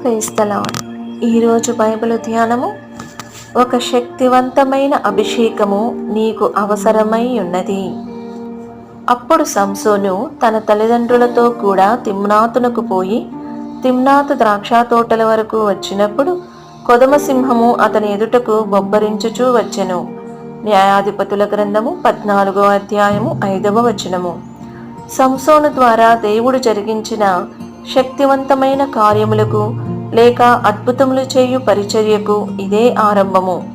క్రైస్తలాడ్ ఈరోజు బైబిల్ ధ్యానము. ఒక శక్తివంతమైన అభిషేకము నీకు అవసరమై ఉన్నది. అప్పుడు సంసోను తన తల్లిదండ్రులతో కూడా తిమ్నాతునకు పోయి తిమ్నాతు ద్రాక్ష తోటల వరకు వచ్చినప్పుడు కొదమసింహము అతని ఎదుటకు బొబ్బరించుచూ వచ్చెను. న్యాయాధిపతుల గ్రంథము పద్నాలుగో అధ్యాయము ఐదవ వచనము. సంసోను ద్వారా దేవుడు జరిగించిన శక్తివంతమైన కార్యములకు లేక అద్భుతములు చేయు పరిచర్యకు ఇదే ఆరంభము.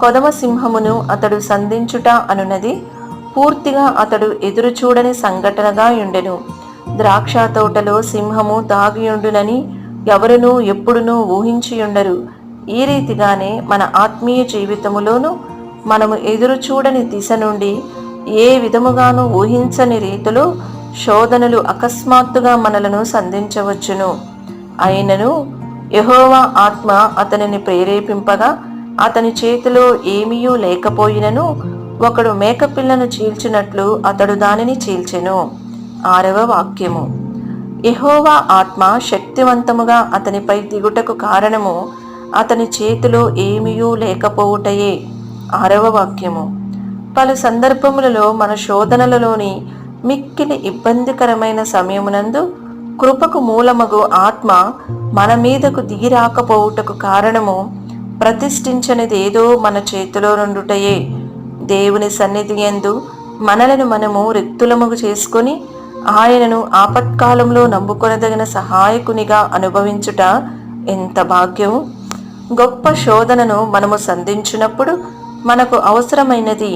కొదమ సింహమును అతడు సంధించుట అనున్నది పూర్తిగా అతడు ఎదురు చూడని సంఘటనగా ఉండెను ద్రాక్ష తోటలో సింహము తాగియుండునని ఎవరునూ ఎప్పుడునూ ఊహించియుండరు. ఈ రీతిగానే మన ఆత్మీయ జీవితములోనూ మనము ఎదురు చూడని దిశ నుండి ఏ విధముగానూ ఊహించని రీతిలో శోధనలు అకస్మాత్తుగా మనలను సంధించవచ్చును. అయినను యహోవా ఆత్మ అతనిని ప్రేరేపింపగా అతని చేతిలో ఏమీయూ లేకపోయినను ఒకడు మేకపిల్లను చీల్చినట్లు అతడు దానిని చీల్చెను. ఆరవ వాక్యము. యహోవా ఆత్మ శక్తివంతముగా అతనిపై దిగుటకు కారణము అతని చేతిలో ఏమీయూ లేకపోవుటయే. ఆరవ వాక్యము. పలు సందర్భములలో మన శోధనలలోని మిక్కిలి ఇబ్బందికరమైన సమయమునందు కృపకు మూలమగు ఆత్మ మన మీదకు దిగిరాకపోవుటకు కారణము ప్రతిష్ఠించనిదేదో మన చేతిలో నుండుటయే. దేవుని సన్నిధి ఎందు మనలను మనము రిక్తులముగు చేసుకొని ఆయనను ఆపత్కాలంలో నమ్ముకొనదగిన సహాయకునిగా అనుభవించుట ఎంత భాగ్యము! గొప్ప శోధనను మనము సంధించినప్పుడు మనకు అవసరమైనది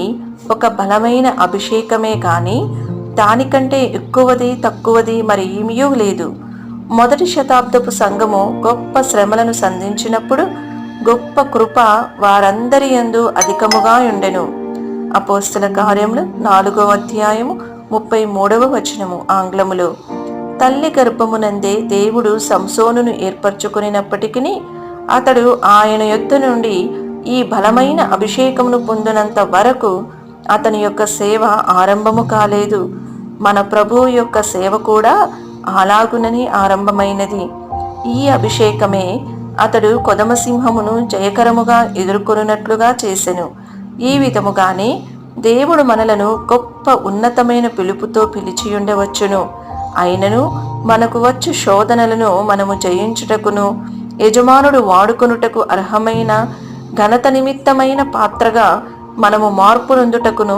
ఒక బలమైన అభిషేకమే కానీ దానికంటే ఎక్కువది తక్కువది మరి ఏమీ లేదు. మొదటి శతాబ్దపు సంఘము గొప్ప శ్రమలను సంధించినప్పుడు గొప్ప కృప వారందరి యందు అధికముగా ఉండెను అపోస్తల కార్యములు నాలుగవ అధ్యాయము ముప్పై మూడవ వచనము ఆంగ్లములో. తల్లి గర్భమునందే దేవుడు సంసోనును ఏర్పరచుకునినప్పటికీ అతడు ఆయన యొద్ద నుండి ఈ బలమైన అభిషేకమును పొందినంత వరకు అతని యొక్క సేవ ఆరంభము కాలేదు. మన ప్రభువు యొక్క సేవ కూడా అలాగునని ఆరంభమైనది. ఈ అభిషేకమే అతడు కొదమసింహమును జయకరముగా ఎదుర్కొనున్నట్లుగా చేసెను. ఈ విధముగానే దేవుడు మనలను గొప్ప ఉన్నతమైన పిలుపుతో పిలిచి ఉండవచ్చును అయినను మనకు వచ్చు శోధనలను మనము జయించుటకును యజమానుడు వాడుకొనుటకు అర్హమైన ఘనత నిమిత్తమైన పాత్రగా మనము మార్పునొందుటకును